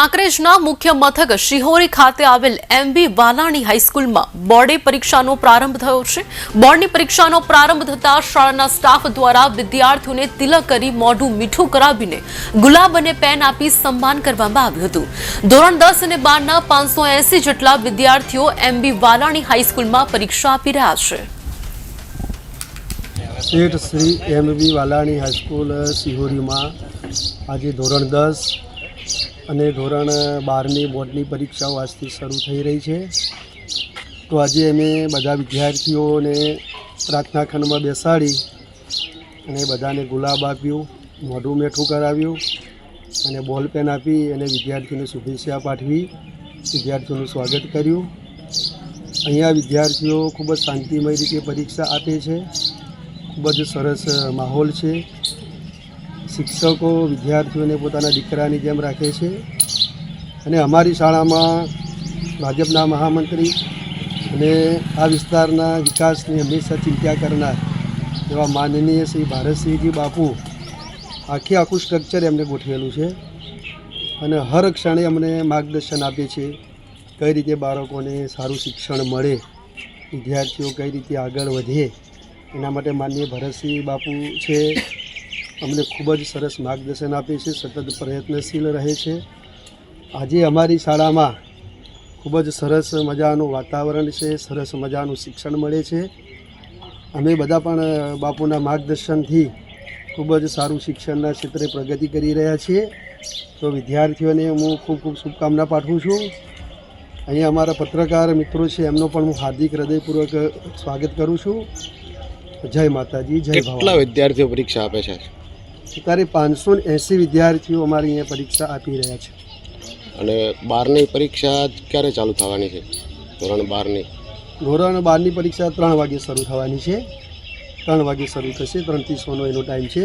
કાંકરેજના મુખ્ય મથક શિહોરી ખાતે આવેલ એમબી વાલાણી હાઈસ્કૂલમાં બોર્ડે પરીક્ષાનો પ્રારંભ થયો છે. બોર્ડની પરીક્ષાનો પ્રારંભ થતા શાળાના સ્ટાફ દ્વારા વિદ્યાર્થીઓને તિલક કરી મોઢું મીઠું કરાવીને ગુલાબ અને પેન આપી સન્માન કરવામાં આવ્યું હતું. ધોરણ દસ અને બારના પાંચસો એસી જેટલા વિદ્યાર્થીઓ એમબી વાલાણી હાઈસ્કૂલમાં પરીક્ષા આપી રહ્યા છે. શેઠ શ્રી એમ બી વાલાણી હાઈસ્કૂલ સિહોરીમાં આજે ધોરણ દસ અને ધોરણ બારની બોર્ડની પરીક્ષાઓ આજથી શરૂ થઈ રહી છે. તો આજે અમે બધા વિદ્યાર્થીઓને પ્રાર્થના ખંડમાં બેસાડી અને બધાને ગુલાબ આપ્યું, મોઢું મેઠું કરાવ્યું અને બોલ પેન આપી અને વિદ્યાર્થીઓને શુભેચ્છા પાઠવી, વિદ્યાર્થીઓનું સ્વાગત કર્યું. અહીંયા વિદ્યાર્થીઓ ખૂબ જ શાંતિમય રીતે પરીક્ષા આપે છે. ખૂબ જ સરસ માહોલ છે. શિક્ષકો, વિદ્યાર્થીઓને પોતાના દીકરાની જેમ રાખે છે અને અમારી શાળામાં ભાજપના મહામંત્રી અને આ વિસ્તારના વિકાસની હંમેશા ચિંતા કરનાર એવા માનનીય શ્રી ભારતસિંહજી બાપુ આખે આખું સ્ટ્રક્ચર એમને ગોઠવેલું છે અને હર ક્ષણે અમને માર્ગદર્શન આપે છે કઈ રીતે બાળકોને સારું શિક્ષણ મળે, વિદ્યાર્થીઓ કઈ રીતે આગળ વધે એના માટે માનનીય ભરતસિંહ બાપુ છે. અમને ખૂબ જ સરસ માર્ગદર્શન આપે છે સતત પ્રયત્નશીલ રહે છે. આજે અમારી શાળામાં ખૂબ જ સરસ મજાનું વાતાવરણ છે સરસ મજાનું શિક્ષણ મળે છે. અમે બધા પણ બાપુના માર્ગદર્શનથી ખૂબ જ સારું શિક્ષણના ક્ષેત્રે પ્રગતિ કરી રહ્યા છીએ. તો વિદ્યાર્થીઓને હું ખૂબ ખૂબ શુભકામના પાઠવું છું. અહીંયા અમારા પત્રકાર મિત્રો છે એમનો પણ હું હાર્દિક હૃદયપૂર્વક સ્વાગત કરું છું. જય માતાજી જય કેટલા વિદ્યાર્થીઓ પરીક્ષા આપે છે? અત્યારે પાંચસો એંસી વિદ્યાર્થીઓ અમારે અહીંયા પરીક્ષા આપી રહ્યા છે. અને બારની પરીક્ષા ક્યારે ચાલુ થવાની છે? ધોરણ બારની. ધોરણ બારની પરીક્ષા ત્રણ વાગે શરૂ થવાની છે. ત્રણ વાગે શરૂ થશે ત્રણથી સોનો એનો ટાઈમ છે.